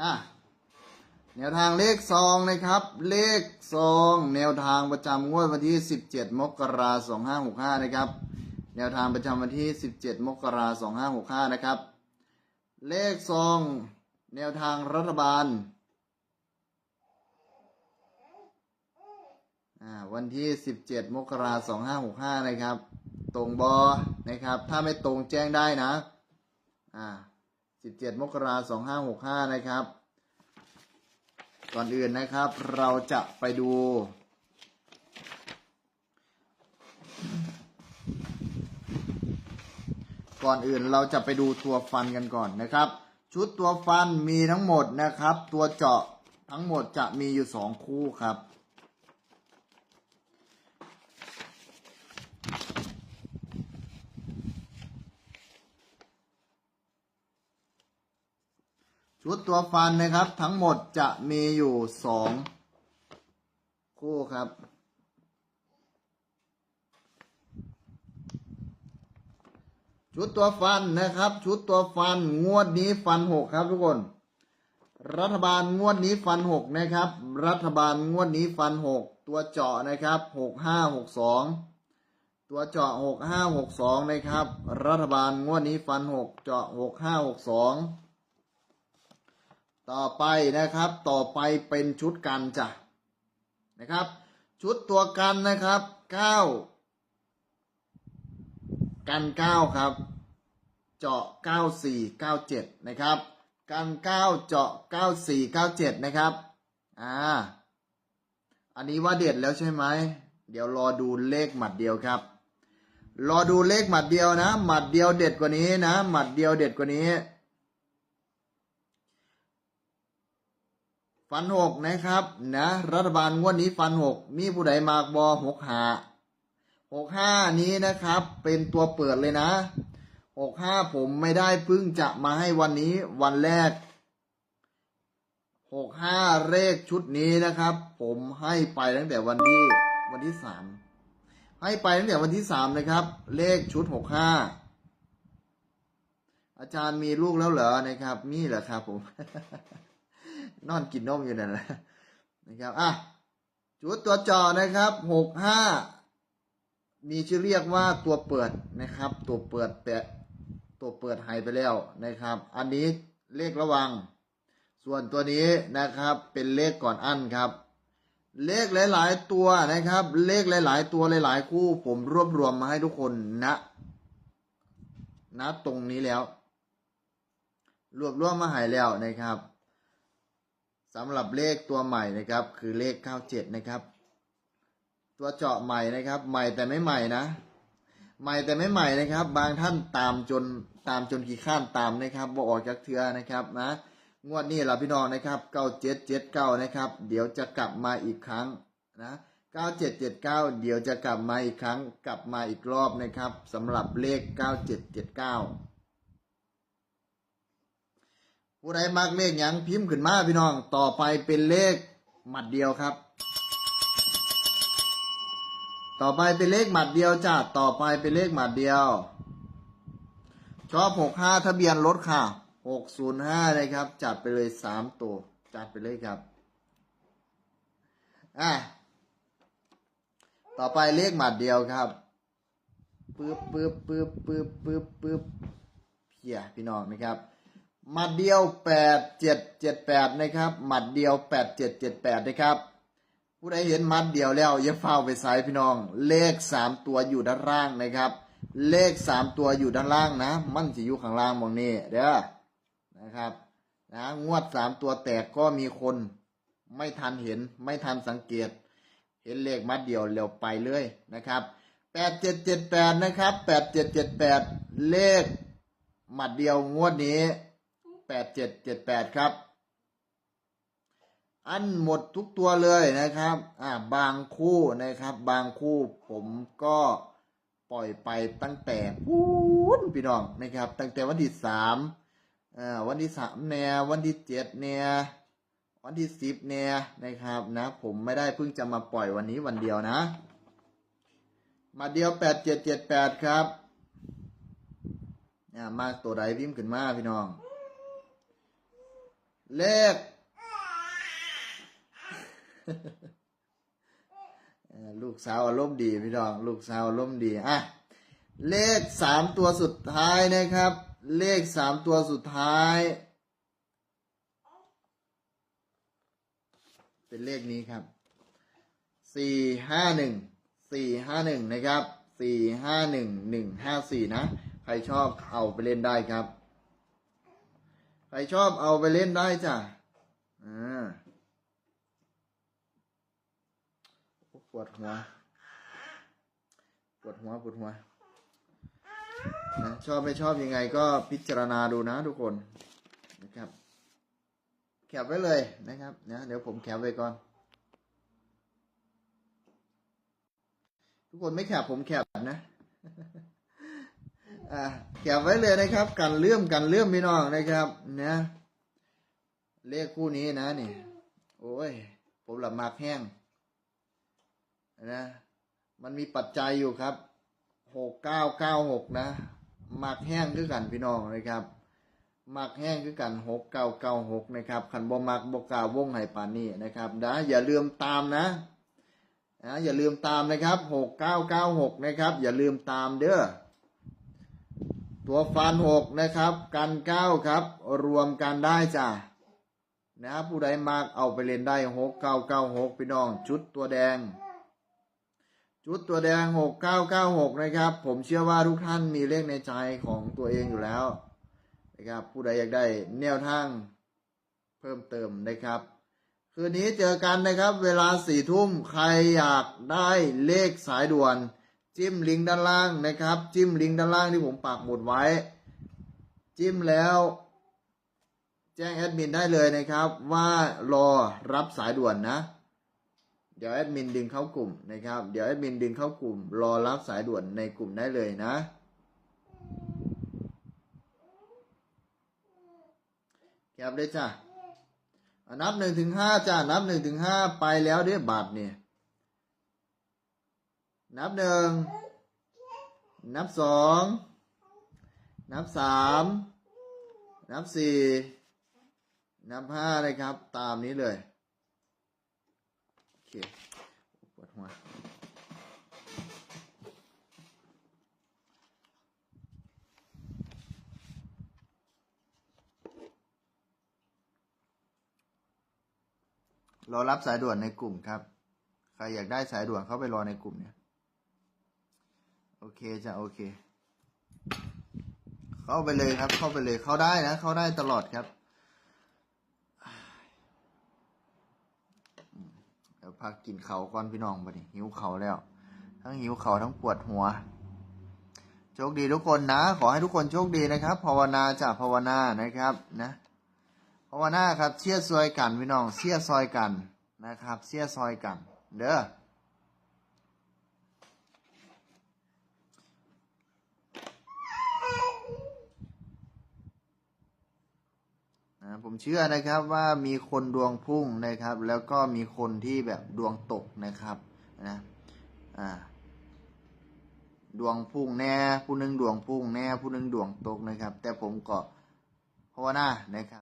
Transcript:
อะแนวทางเลขซองนะครับ เลขซอง แนวทางประจำงวดวันที่ 17 มกราคม2565 นะครับ แนวทางประจำวันที่ 17 มกราคม2565 นะครับ เลขซอง แนวทางรัฐบาลอ่าวันที่ 17 มกราคม2565 นะครับ ตรงบอนะครับ ถ้าไม่ตรงแจ้งได้นะ อ่า 17 มกราคม 2565 นะครับ ก่อนอื่นนะครับเราจะไปดู ก่อนอื่นเราจะไปดูตัวฟันกันก่อนนะครับ ชุดตัวฟันมีทั้งหมดนะครับ ตัวเจาะทั้งหมดจะมีอยู่สองคู่ครับ ชุดตัวฟันนะครับ ทั้งหมดจะมีอยู่สองคู่ครับ ชุดตัวฟันนะครับ ชุดตัวฟันงวดนี้ฟันหกครับทุกคน รัฐบาลงวดนี้ฟันหกนะครับ รัฐบาลงวดนี้ฟันหกตัวเจาะนะครับหกห้าหกสองตัวเจาะหกห้าหกสองนะครับ รัฐบาลงวดนี้ฟันหกเจาะหกห้าหกสอง ต่อไปนะครับ ต่อไปเป็นชุดกันจ้ะนะครับ ชุดตัวกันนะครับเก้ากันเก้าครับ เจาะเก้าสี่เก้าเจ็ดนะครับ กันเก้าเจาะเก้าสี่เก้าเจ็ดนะครับ อ่า อันนี้ว่าเด็ดแล้วใช่ไหม เดี๋ยวรอดูเลขหมัดเดียวครับ รอดูเลขหมัดเดียวนะ หมัดเดียวเด็ดกว่านี้นะ หมัดเดียวเด็ดกว่านี้ ฟันหกนะครับ นะ รัฐบาลงวดนี้ฟันหกมีผู้ใดมากบอหกหาหกห้านี้นะครับ เป็นตัวเปิดเลยนะหกห้าผมไม่ได้เพิ่งจะมาให้วันนี้วันแรกหกห้าเลขชุดนี้นะครับ ผมให้ไปตั้งแต่วันที่วันที่สามให้ไปตั้งแต่วันที่สามนะครับ เลขชุดหกห้าอาจารย์มีลูกแล้วเหรอนะครับ มีเหรอครับผม นอนกินนมอยู่นั่นแหละนะครับอะชุดตัวจอนะครับหกห้ามีชื่อเรียกว่าตัวเปิดนะครับ ตัวเปิดแปะตัวเปิดหายไปแล้วนะครับ อันนี้เลขระวัง ส่วนตัวนี้นะครับเป็นเลขก่อนอันครับ เลขหลาย ๆ ตัวนะครับ เลขหลาย ๆ ตัวหลาย ๆ คู่ ผมรวบรวมมาให้ทุกคนณณตรงนี้แล้ว รวบรวมมาหายแล้วนะครับ สำหรับเลขตัวใหม่นะครับ คือเลข 97 นะครับ ตัวเจาะใหม่นะครับ ใหม่แต่ไม่ใหม่นะ ใหม่แต่ไม่ใหม่นะครับ บางท่านตามจนตามจนกี่ข้านตามนะครับบ่ออกจากเทือนะครับนะงวดนี้เราพี่น้องนะครับ 9779 นะครับ เดี๋ยวจะกลับมาอีกครั้งนะ9779 เดี๋ยวจะกลับมาอีกครั้ง กลับมาอีกรอบนะครับสำหรับเลข 9779 ผู้ใดมักเลขหยังพิมพ์ขึ้นมาพี่น้อง ต่อไปเป็นเลขหมัดเดียวครับ ต่อไปเป็นเลขหมัดเดียวจ้าต่อไปเป็นเลขหมัดเดียว ชอบหกห้าทะเบียนรถค่ะหกศูนย์ห้านะครับ จัดไปเลยสามตัว จัดไปเลยครับ อะ ต่อไปเลขหมัดเดียวครับปึ๊บปึ๊บปึ๊บปึ๊บปึ๊บปึ๊บเพียพี่น้องนะครับ หมัดเดียวแปดเจ็ดเจ็ดแปดนะครับ หมัดเดียวแปดเจ็ดเจ็ดแปดนะครับ ผู้ใดเห็นมัดเดียวแล้วอย่าเฝ้าไปใส่พี่น้อง เลขสามตัวอยู่ด้านล่างนะครับ เลขสามตัวอยู่ด้านล่างนะ มันจะอยู่ข้างล่างมองนี่เด้อนะครับนะงวดสามตัวแตกก็มีคนไม่ทันเห็นไม่ทันสังเกต เห็นเลขมัดเดียวเร็วไปเลยนะครับแปดเจ็ดเจ็ดแปดนะครับแปดเจ็ดเจ็ดแปดเลขหมัดเดียวงวดนี้ แปดเจ็ดเจ็ดแปดครับ อันหมดทุกตัวเลยนะครับอ่าบางคู่นะครับ บางคู่ผมก็ปล่อยไปตั้งแต่พูนพี่น้องนะครับ ตั้งแต่วันที่สามอ่าวันที่สามแนววันที่เจ็ดแนววันที่สิบแนวนะครับนะ ผมไม่ได้เพิ่งจะมาปล่อยวันนี้วันเดียวนะ มาเดียวแปดเจ็ดเจ็ดแปดครับอ่ามากตัวใดพิมพ์ขึ้นมาพี่น้อง เลขลูกสาวอารมณ์ดีพี่น้อง ลูกสาวอารมณ์ดีอะเลขสามตัวสุดท้ายนะครับ เลขสามตัวสุดท้าย เป็นเลขนี้ครับสี่ห้าหนึ่งสี่ห้าหนึ่งนะครับสี่ห้าหนึ่งหนึ่งห้าสี่นะ ใครชอบเอาไปเล่นได้ครับ รชอบเอาไปเล่นได้จ้ะอ่าปวดหัว ปวดหัวปวดหัวนะชอบไม่ชอบยังไงก็พิจารณาดูนะทุกคนนะครับแคปไว้เลยนะครับนะเดี๋ยวผมแคปไว้ก่อน ทุกคนไม่แคปผมแคปนะ อ่าแคปไว้เลยนะครับ กันเลื่อมกันเลื่อมพี่น้องนะครับนะเลขคู่นี้นะนี่โอ้ย ผมหลับมากแห้งนะมันมีปัจจัยอยู่ครับหกเก้าเก้าหกนะหมักแห้งคือกันพี่น้องนะครับหมักแห้งคือกันหกเก้าเก้าหกนะครับขันบ่มักบก้าวงไห้ปานนี้นะครับนะอย่าลืมตามนะนะอย่าลืมตามนะครับหกเก้าเก้าหกนะครับ อย่าลืมตามเด้อ ตัวฟันหกนะครับ กันเก้าครับ รวมกันได้จ้ะนะครับผู้ใดมากเอาไปเล่นได้หกเก้าเก้าหกพี่น้อง ชุดตัวแดง ชุดตัวแดงหกเก้าเก้าหกนะครับ ผมเชื่อว่าทุกท่านมีเลขในใจของตัวเองอยู่แล้วนะครับผู้ใดอยากได้แนวทางเพิ่มเติมนะครับ คืนนี้เจอกันนะครับ เวลาสี่ทุ่มใครอยากได้เลขสายด่วน จิ้มลิงก์ด้านล่างนะครับ จิ้มลิงก์ด้านล่างที่ผมปักหมุดไว้ จิ้มแล้ว แจ้งแอดมินได้เลยนะครับ ว่ารอรับสายด่วนนะ เดี๋ยวแอดมินดึงเข้ากลุ่มนะครับ เดี๋ยวแอดมินดึงเข้ากลุ่ม รอรับสายด่วนในกลุ่มได้เลยนะแคปเลยจ้ะนับหนึ่งถึงห้าจ้ะนับหนึ่งถึงห้าไปแล้วเด้อบาทเนี่ย นับหนึ่ง นับสอง นับสาม นับสี่ นับห้าเลยครับ ตามนี้เลย โอเคปวดหัวรอรับสายด่วนในกลุ่มครับ ใครอยากได้สายด่วนเข้าไปรอในกลุ่มเนี่ย เคจ้ะโอเค เข้าไปเลยครับ เข้าไปเลยเข้าได้นะ เข้าได้ตลอดครับเดี๋ยวพักกินเขาก่อนพี่น้องบัดนี้หิวเขาแล้ว ทั้งหิวเขาทั้งปวดหัว โชคดีทุกคนนะ ขอให้ทุกคนโชคดีนะครับ ภาวนาจากภาวนานะครับนะภาวนาครับเชี่ยซอยกันพี่น้องเชี่ยซอยกันนะครับ เชี่ยซอยกัน เด้อ นะผมเชื่อนะครับว่ามีคนดวงพุ่งนะครับ แล้วก็มีคนที่แบบดวงตกนะครับนะอ่าดวงพุ่งแน่ผู้หนึงดวงพุ่งแน่ผู้หนึงดวงตกนะครับ แต่ผมก็ภาวนานะครับ